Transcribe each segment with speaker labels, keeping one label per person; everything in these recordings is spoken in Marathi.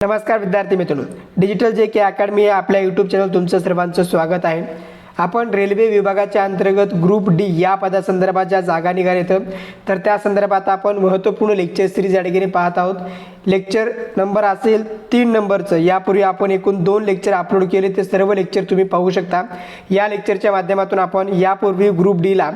Speaker 1: नमस्कार विद्यार्थी मित्रांनो. डिजिटल जे के अकॅडमी या आपल्या यूट्यूब चॅनल तुमचं सर्वांचं स्वागत आहे. आपण रेल्वे विभागाच्या अंतर्गत ग्रुप डी या पदासंदर्भात ज्या जागा निघाल्या आहेत तर त्या संदर्भात आपण महत्त्वपूर्ण लेक्चर सिरीज या ठिकाणी पाहत आहोत. लेक्चर नंबर असेल तीन नंबरचं यापूर्वी आपण एकूण दोन लेक्चर अपलोड केले ते सर्व लेक्चर तुम्ही पाहू शकता. या लेक्चरच्या माध्यमातून आपण यापूर्वी ग्रुप डीला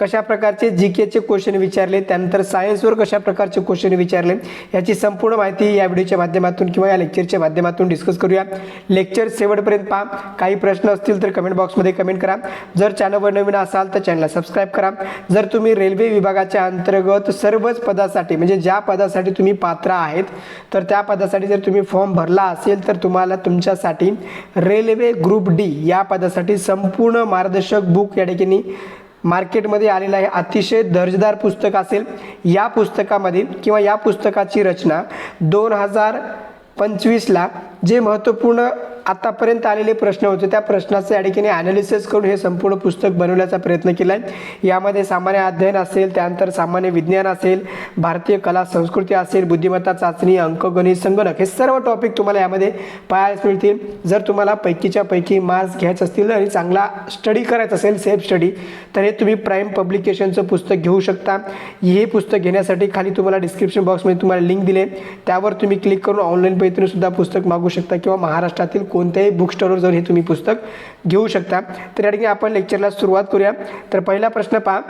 Speaker 1: कशा प्रकारचे जी केचे क्वेश्चन विचारले त्यानंतर सायन्सवर कशा प्रकारचे क्वेश्चन विचारले याची संपूर्ण माहिती या व्हिडिओच्या माध्यमातून किंवा या लेक्चरच्या माध्यमातून डिस्कस करूया. लेक्चर शेवटपर्यंत पहा. काही प्रश्न असतील तर कमेंट बॉक्समध्ये कमेंट करा. जर चॅनलवर नवीन असाल तर चॅनलला सबस्क्राईब करा. जर तुम्ही रेल्वे विभागाच्या अंतर्गत सर्वच पदासाठी म्हणजे ज्या पदासाठी तुम्ही पात्र आहेत तर त्या पदासाठी जर तुम्ही फॉर्म भरला असेल तर तुम्हाला तुमच्यासाठी रेल्वे ग्रुप डी या पदासाठी संपूर्ण मार्गदर्शक बुक या ठिकाणी मार्केटमध्ये आलेलं आहे. अतिशय दर्जेदार पुस्तक असेल. या पुस्तकामध्ये किंवा या पुस्तकाची रचना दोन हजार पंचवीसला जे महत्त्वपूर्ण आतापर्यंत आलेले प्रश्न होते. त्या प्रश्नाचं या ठिकाणी ॲनालिसिस करून हे संपूर्ण पुस्तक बनवण्याचा प्रयत्न केला आहे यामध्ये सामान्य अध्ययन असेल त्यानंतर सामान्य विज्ञान असेल भारतीय कला संस्कृती असेल बुद्धिमत्ता चाचणी अंकगणित संगणक हे सर्व टॉपिक तुम्हाला यामध्ये पाहायला मिळतील. जर तुम्हाला पैकीच्या पैकी मार्क्स घ्यायचे असतील आणि चांगला स्टडी करायचा असेल सेल्फ स्टडी तर हे तुम्ही प्राईम पब्लिकेशनचं पुस्तक घेऊ शकता. हे पुस्तक घेण्यासाठी खाली तुम्हाला डिस्क्रिप्शन बॉक्समध्ये तुम्हाला लिंक दिले. त्यावर तुम्ही क्लिक करून ऑनलाईन पद्धतीने सुद्धा पुस्तक मागू शकता किंवा महाराष्ट्रातील कोणत्याही बुक स्टोरवर जाऊन हे तुम्ही पुस्तक घेऊ शकता. तर या ठिकाणी आपण लेक्चरला सुरुवात करूया. तर पहिला प्रश्न पहा.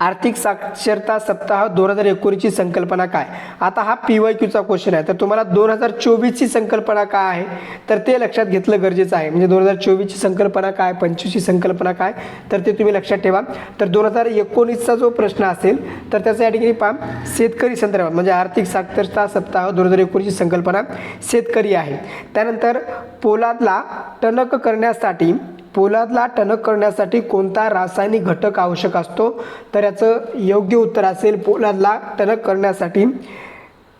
Speaker 1: आर्थिक साक्षरता सप्ताह दोन हजार एकोणीसची संकल्पना काय? आता हा पी वाय क्यूचा क्वेश्चन आहे. तर तुम्हाला दोन हजार चोवीसची संकल्पना काय आहे? तर ते लक्षात घेतलं गरजेचं आहे. म्हणजे दोन हजार चोवीसची संकल्पना काय? पंचवीसची संकल्पना काय? तर ते तुम्ही लक्षात ठेवा. तर दोन हजार एकोणीसचा जो प्रश्न असेल तर त्याचा या ठिकाणी पहा. शेतकरी संदर्भात म्हणजे आर्थिक साक्षरता सप्ताह दोन हजार एकोणीसची संकल्पना शेतकरी आहे. त्यानंतर पोलादला टणक करण्यासाठी पोलादला टणक करण्यासाठी कोणता रासायनिक घटक आवश्यक असतो? तर याचं योग्य उत्तर असेल पोलादला टणक करण्यासाठी.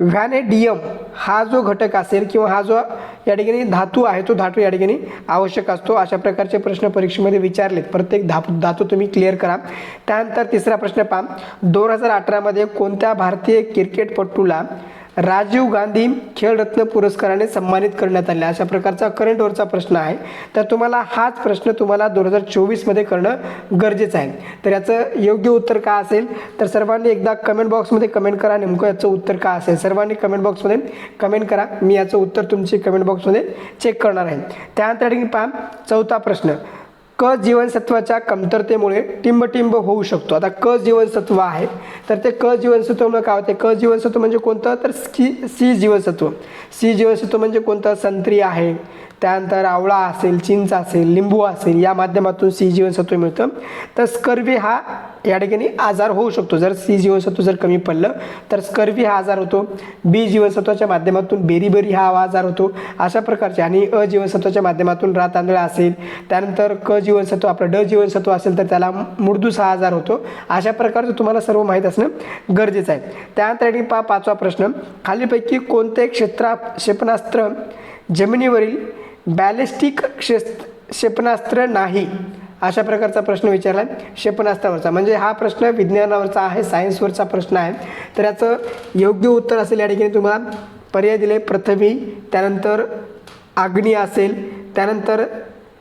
Speaker 1: व्हॅनेडियम हा जो घटक असेल किंवा हा जो या ठिकाणी धातू आहे तो धातू या ठिकाणी आवश्यक असतो. अशा प्रकारचे प्रश्न परीक्षेमध्ये विचारलेत. प्रत्येक धातू धातू तुम्ही क्लिअर करा. त्यानंतर तिसरा प्रश्न पहा. दोन हजार अठरामध्ये कोणत्या भारतीय क्रिकेटपटूला राजीव गांधी खेळरत्न पुरस्काराने सन्मानित करण्यात आले. अशा प्रकारचा करंटवरचा प्रश्न आहे. तर तुम्हाला हाच प्रश्न तुम्हाला दोन हजार चोवीसमध्ये करणं गरजेचं आहे. तर याचं योग्य उत्तर का असेल? तर सर्वांनी एकदा कमेंट बॉक्समध्ये कमेंट करा. नेमकं याचं उत्तर का असेल? सर्वांनी कमेंट बॉक्समध्ये कमेंट करा. मी याचं उत्तर तुमची कमेंट बॉक्समध्ये चेक करणार आहे. त्यानंतर ठिकाणी पहा. चौथा प्रश्न. क जीवनसत्वाच्या कमतरतेमुळे टिंबटिंब होऊ शकतो. आता क जीवनसत्व आहे. तर ते क जीवनसत्व काय होते? क जीवनसत्व म्हणजे कोणतं? तर सी सी जीवनसत्व. सी जीवनसत्व म्हणजे कोणतं? संत्री आहे. त्यानंतर आवळा असेल चिंच असेल लिंबू असेल या माध्यमातून सी जीवनसत्व मिळतं. तर स्कर्वी हा या ठिकाणी आजार होऊ शकतो. जर सी जीवनसत्व जर कमी पडलं तर स्कर्वी हा आजार होतो. बी जीवनसत्वाच्या माध्यमातून बेरीबेरी हा आजार होतो. अशा प्रकारचे आणि अ जीवनसत्वाच्या माध्यमातून रात आंधळा असेल त्यानंतर क जीवनसत्व आपलं ड जीवनसत्व असेल तर त्याला मुर्दूस हा आजार होतो. अशा प्रकारचं तुम्हाला सर्व माहीत असणं गरजेचं आहे. त्यानंतर पा पाचवा प्रश्न खालीपैकी कोणते क्षेत्रा क्षेपणास्त्र जमिनीवरील बॅलिस्टिक क्षेस क्षेपणास्त्र नाही? अशा प्रकारचा प्रश्न विचारला आहे क्षेपणास्त्रावरचा. म्हणजे हा प्रश्न विज्ञानावरचा आहे सायन्सवरचा प्रश्न आहे. तर याचं योग्य उत्तर असेल या ठिकाणी तुम्हाला. पर्याय दिले. पृथ्वी त्यानंतर अग्नी असेल. त्यानंतर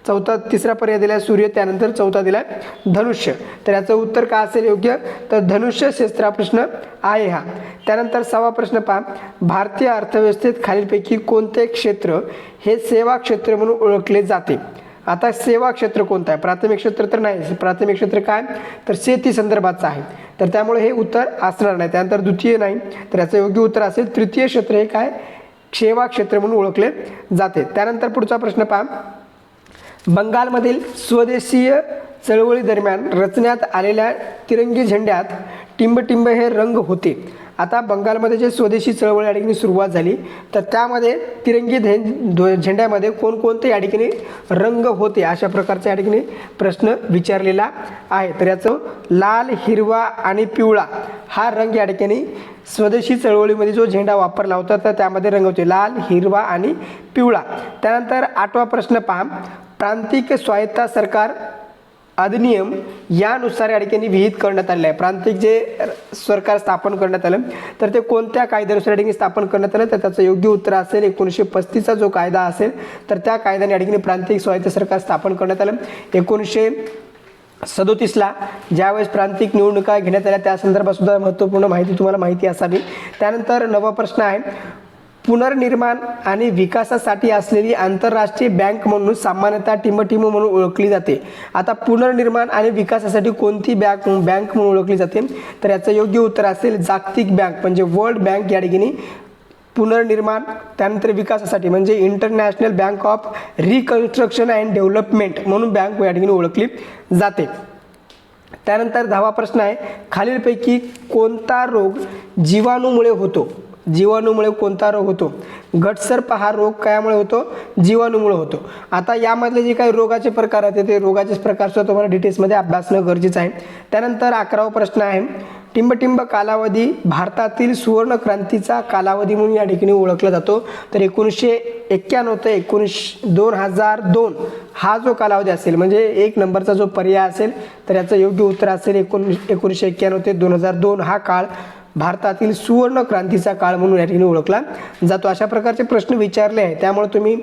Speaker 1: चौथा तिसरा पर्याय दिला आहे सूर्य त्यानंतर चौथा दिला आहे धनुष्य. तर याचं उत्तर का असेल योग्य? तर धनुष्य क्षेत्र प्रश्न आहे हा. त्यानंतर सहावा प्रश्न पहा. भारतीय अर्थव्यवस्थेत खालीलपैकी कोणते क्षेत्र हे सेवा क्षेत्र म्हणून ओळखले जाते? आता सेवा क्षेत्र कोणतं आहे? प्राथमिक क्षेत्र तर नाही. प्राथमिक क्षेत्र काय? तर शेती संदर्भाचं आहे. तर त्यामुळे हे उत्तर असणार नाही. त्यानंतर द्वितीय नाही. तर याचं योग्य उत्तर असेल तृतीय क्षेत्र हे काय? सेवा क्षेत्र म्हणून ओळखले जाते. त्यानंतर पुढचा प्रश्न पहा. बंगालमधील स्वदेशीय चळवळी दरम्यान रचण्यात आलेल्या तिरंगी झेंड्यात टिंबटिंब हे रंग होते. आता बंगालमध्ये जे स्वदेशी चळवळ या ठिकाणी सुरुवात झाली तर त्यामध्ये तिरंगी धे झेंड्यामध्ये कोणकोणते या ठिकाणी रंग होते अशा प्रकारचा या ठिकाणी प्रश्न विचारलेला आहे. तर याचं लाल हिरवा आणि पिवळा हा रंग या ठिकाणी स्वदेशी चळवळीमध्ये जो झेंडा वापरला होता तर त्यामध्ये रंग होते लाल हिरवा आणि पिवळा. त्यानंतर आठवा प्रश्न पहा. प्रांतिक स्वायत्ता सरकार अधिनियम यानुसार या ठिकाणी विहित करण्यात आले आहे. प्रांतिक जे सरकार स्थापन करण्यात आलं तर ते कोणत्या कायद्यानुसार या ठिकाणी स्थापन करण्यात आलं तर त्याचं योग्य उत्तर असेल एकोणीसशे पस्तीसचा जो कायदा असेल तर त्या कायद्याने या ठिकाणी प्रांतिक स्वायत्त सरकार स्थापन करण्यात आलं. एकोणीसशे सदोतीसला ज्यावेळेस प्रांतिक निवडणुका घेण्यात आल्या त्या संदर्भात सुद्धा महत्त्वपूर्ण माहिती तुम्हाला माहिती असावी. त्यानंतर नवा प्रश्न आहे पुनर्निर्माण आणि विकासासाठी असलेली आंतरराष्ट्रीय बँक म्हणून सामान्यतः टिमटिम म्हणून ओळखली जाते. आता पुनर्निर्माण आणि विकासासाठी कोणती बँक बँक म्हणून ओळखली जाते? तर याचं योग्य उत्तर असेल जागतिक बँक म्हणजे वर्ल्ड बँक या ठिकाणी पुनर्निर्माण त्यानंतर विकासासाठी म्हणजे international bank of reconstruction and development म्हणून बँक या ठिकाणी ओळखली जाते. त्यानंतर दहावा प्रश्न आहे खालीलपैकी कोणता रोग जीवाणूमुळे होतो? जीवाणूमुळे कोणता रोग होतो? घटसर्प हा रोग कयामुळे होतो? जीवाणूमुळे होतो. आता यामधले जे काही रोगाचे प्रकार आहेत ते रोगाचे प्रकार सुद्धा तुम्हाला डिटेल्समध्ये अभ्यासणं गरजेचं आहे. त्यानंतर अकरावा प्रश्न आहे. टिंबटिंब कालावधी भारतातील सुवर्ण क्रांतीचा कालावधी म्हणून या ठिकाणी ओळखला जातो. तर एकोणीसशे एक्क्याण्णव ते एकोणीस दोन हजार दोन हा जो कालावधी असेल म्हणजे एक नंबरचा जो पर्याय असेल तर याचं योग्य उत्तर असेल एकोणीस एकोणीसशे एक्क्याण्णव ते दोन हजार दोन हा काळ. भारतातील सुवर्ण क्रांतीचा काळ म्हणून या ठिकाणी ओळखला. जातो अशा प्रकारचे प्रश्न विचारले आहे त्यामुळे तुम्ही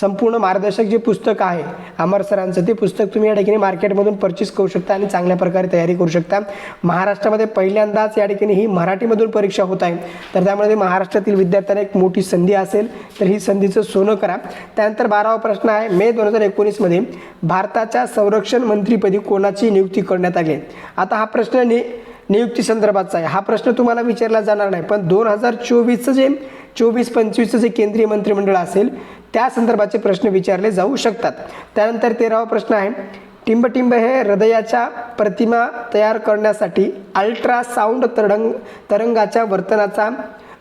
Speaker 1: संपूर्ण मार्गदर्शक जे पुस्तक आहे अमर सरांचं ते पुस्तक तुम्ही या ठिकाणी मार्केटमधून परचेस करू शकता आणि चांगल्या प्रकारे तयारी करू शकता. महाराष्ट्रामध्ये पहिल्यांदाच या ठिकाणी ही मराठीमधून परीक्षा होत आहे. तर त्यामध्ये महाराष्ट्रातील विद्यार्थ्यांना एक मोठी संधी असेल तर ही संधीचं सोनं करा. त्यानंतर बारावा प्रश्न आहे मे दोन हजार एकोणीसमध्ये भारताच्या संरक्षण मंत्रीपदी कोणाची नियुक्ती करण्यात आली? आता हा प्रश्न नि नियुक्ती संदर्भातचा आहे. हा प्रश्न तुम्हाला विचारला जाणार नाही पण दोन हजार चोवीसचं जे चोवीस पंचवीसचं जे केंद्रीय मंत्रिमंडळ असेल त्या संदर्भाचे प्रश्न विचारले जाऊ शकतात. त्यानंतर तेरावा प्रश्न आहे टिंबटिंब हे हृदयाच्या प्रतिमा तयार करण्यासाठी अल्ट्रासाऊंड तरंग तरंगाच्या वर्तनाचा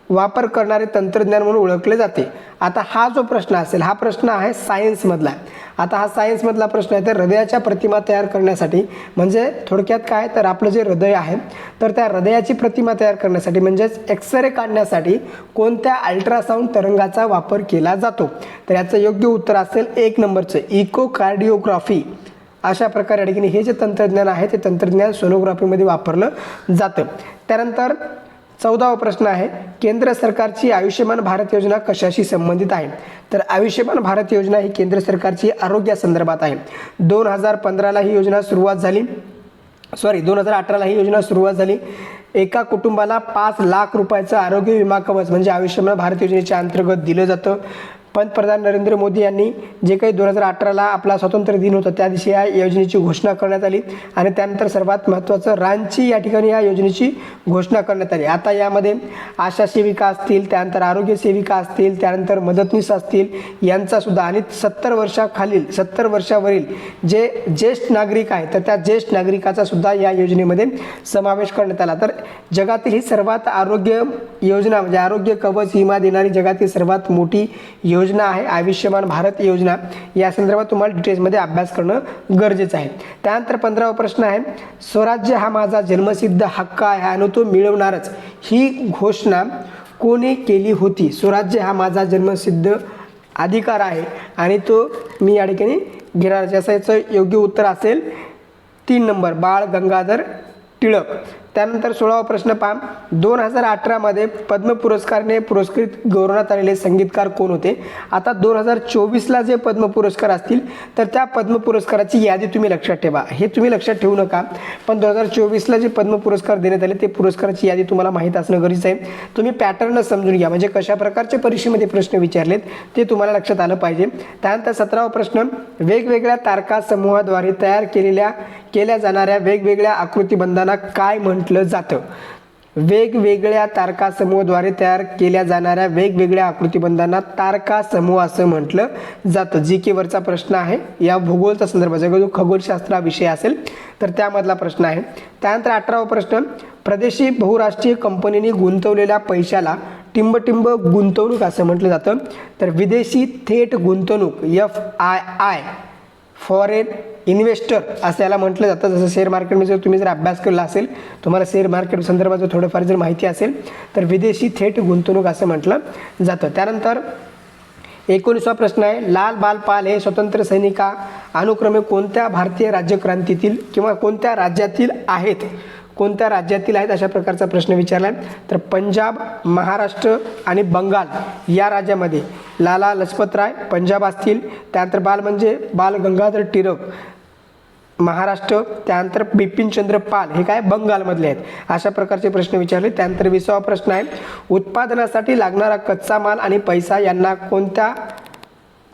Speaker 1: वापर करणारे तंत्रज्ञान म्हणून ओळखले जाते. आता हा जो प्रश्न असेल हा प्रश्न आहे सायन्समधला. आता हा सायन्समधला प्रश्न आहे तर हृदयाच्या प्रतिमा तयार करण्यासाठी म्हणजे थोडक्यात काय? तर आपलं जे हृदय आहे तर त्या हृदयाची प्रतिमा तयार करण्यासाठी म्हणजेच एक्सरे काढण्यासाठी कोणत्या अल्ट्रासाऊंड तरंगाचा वापर केला जातो? तर याचं योग्य उत्तर असेल एक नंबरचं इको कार्डिओग्राफी अशा प्रकारे ठिकाणी हे जे तंत्रज्ञान आहे ते तंत्रज्ञान सोनोग्राफीमध्ये वापरलं जातं. त्यानंतर चौदावा प्रश्न आहे केंद्र सरकारची आयुष्यमान भारत योजना कशाशी संबंधित आहे? तर आयुष्यमान भारत योजना ही केंद्र सरकारची आरोग्यासंदर्भात आहे. दोन हजार पंधराला ही योजना सुरुवात झाली. सॉरी दोन हजार अठराला ही योजना सुरुवात झाली. एका कुटुंबाला पाच लाख रुपयाचं आरोग्य विमा कवच म्हणजे आयुष्यमान भारत योजनेच्या अंतर्गत दिलं जातं. पंतप्रधान नरेंद्र मोदी यांनी जे काही दोन हजार अठराला आपला स्वातंत्र्य दिन होता त्या दिवशी या योजनेची घोषणा करण्यात आली. आणि त्यानंतर सर्वात महत्त्वाचं रांची या ठिकाणी या योजनेची घोषणा करण्यात आली. आता यामध्ये आशा सेविका असतील त्यानंतर आरोग्य सेविका असतील त्यानंतर मदतनीस असतील यांचासुद्धा आणि सत्तर वर्षाखालील सत्तर वर्षावरील जे ज्येष्ठ नागरिक आहेत तर त्या ज्येष्ठ नागरिकाचा सुद्धा या योजनेमध्ये समावेश करण्यात आला. तर जगातील ही सर्वात आरोग्य योजना म्हणजे आरोग्य कवच विमा देणारी जगातील सर्वात मोठी योजना योजना आहे आयुष्यमान भारत योजना. या संदर्भात तुम्हाला डिटेल्समध्ये अभ्यास करणं गरजेचं आहे. त्यानंतर पंधरावा प्रश्न आहे स्वराज्य हा माझा जन्मसिद्ध हक्क आहे आणि तो मिळवणारच. ही घोषणा कोणी केली होती? स्वराज्य हा माझा जन्मसिद्ध अधिकार आहे आणि तो मी या ठिकाणी घेणार याचं योग्य उत्तर असेल तीन नंबर बाळ गंगाधर टिळक. त्यानंतर सोळावा प्रश्न पहा. दोन हजार अठरामध्ये पद्म पुरस्कारने पुरस्कृत गौरवण्यात आलेले संगीतकार कोण होते? आता दोन हजार चोवीसला जे पद्म पुरस्कार असतील तर त्या पद्म पुरस्काराची यादी तुम्ही लक्षात ठेवा. हे तुम्ही लक्षात ठेवू नका. पण दोन हजार चोवीसला जे पद्म पुरस्कार देण्यात आले ते पुरस्काराची यादी तुम्हाला माहीत असणं गरजेचं आहे. तुम्ही पॅटर्न समजून घ्या. म्हणजे कशा प्रकारच्या परीक्षेमध्ये प्रश्न विचारलेत ते तुम्हाला लक्षात आलं पाहिजे. त्यानंतर सतरावा प्रश्न. वेगवेगळ्या तारका समूहाद्वारे तयार केलेल्या केल्या जाणाऱ्या वेगवेगळ्या आकृतीबंधांना काय म्हटलं जातं. वेगवेगळ्या तारका समूहाद्वारे तयार केल्या जाणाऱ्या वेगवेगळ्या आकृतिबंधांना तारका समूह असं म्हटलं जातं. जी के वरचा प्रश्न आहे. या भूगोलचा संदर्भाचा जो खगोलशास्त्र विषय असेल तर त्यामधला प्रश्न आहे. त्यानंतर अठरावा प्रश्न प्रदेशी बहुराष्ट्रीय कंपनीने गुंतवलेल्या पैशाला टिंबटिंब गुंतवणूक असं म्हटलं जातं. तर विदेशी थेट गुंतवणूक F I I foreign investor असं याला म्हटलं जातं. जसं शेअर मार्केटमध्ये जर तुम्ही जर अभ्यास केला असेल तुम्हाला शेअर मार्केट संदर्भात जर थोडंफार जर माहिती असेल तर विदेशी थेट गुंतवणूक असं म्हटलं जातं. त्यानंतर एकोणीसवा प्रश्न आहे लाल बाल पाल हे स्वतंत्र सैनिका अनुक्रमे कोणत्या भारतीय राज्यक्रांतीतील किंवा कोणत्या राज्यातील आहेत? कोणत्या राज्यातील आहेत अशा प्रकारचा प्रश्न विचारला आहे तर पंजाब महाराष्ट्र आणि बंगाल या राज्यामध्ये लाला लजपतराय पंजाब असतील. त्यानंतर बाल म्हणजे बाल गंगाधर टिळक महाराष्ट्र. त्यानंतर बिपिनचंद्र पाल हे काय बंगालमधले आहेत? अशा प्रकारचे प्रश्न विचारले. त्यानंतर विसावा प्रश्न आहे. उत्पादनासाठी लागणारा कच्चा माल आणि पैसा यांना कोणत्या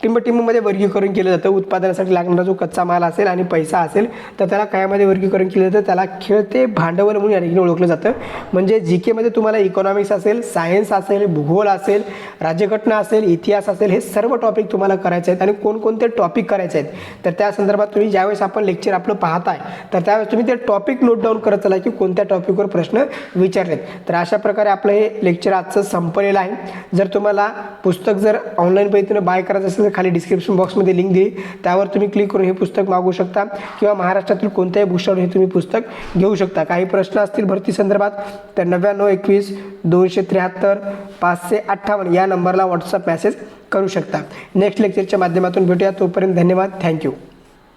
Speaker 1: टिंबटिंबमध्ये वर्गीकरण केलं जातं. उत्पादनासाठी लागणारा जो कच्चा माल असेल आणि पैसा असेल तर त्याला कायमध्ये वर्गीकरण केलं जातं? त्याला खेळते भांडवल म्हणून या ठिकाणी ओळखलं जातं. म्हणजे जी केमध्ये तुम्हाला इकॉनॉमिक्स असेल सायन्स असेल भूगोल असेल राज्यघटना असेल इतिहास असेल हे सर्व टॉपिक तुम्हाला करायचे आहेत आणि कोणकोणते टॉपिक करायचे आहेत. तर त्या संदर्भात तुम्ही ज्यावेळेस आपण लेक्चर आपलं पाहताय तर त्यावेळेस तुम्ही ते टॉपिक नोट डाऊन करत चला की कोणत्या टॉपिकवर प्रश्न विचारलेत. तर अशा प्रकारे आपलं हे लेक्चर आजचं संपलेलं आहे. जर तुम्हाला पुस्तक जर ऑनलाईन पद्धतीनं बाय करायचं असेल तर खाली डिस्क्रिप्शन बॉक्समध्ये लिंक दिली. त्यावर तुम्ही क्लिक करून हे पुस्तक मागवू शकता किंवा महाराष्ट्रातील कोणत्याही भूषावर हे तुम्ही पुस्तक घेऊ शकता. काही प्रश्न असतील भरती संदर्भात तर नव्याण्णव एकवीस दोनशे त्र्याहत्तर पाचशे अठ्ठावन्न या नंबरला व्हॉट्सअप मेसेज करू शकता. नेक्स्ट लेक्चरच्या माध्यमातून भेटूया. तोपर्यंत धन्यवाद. थँक्यू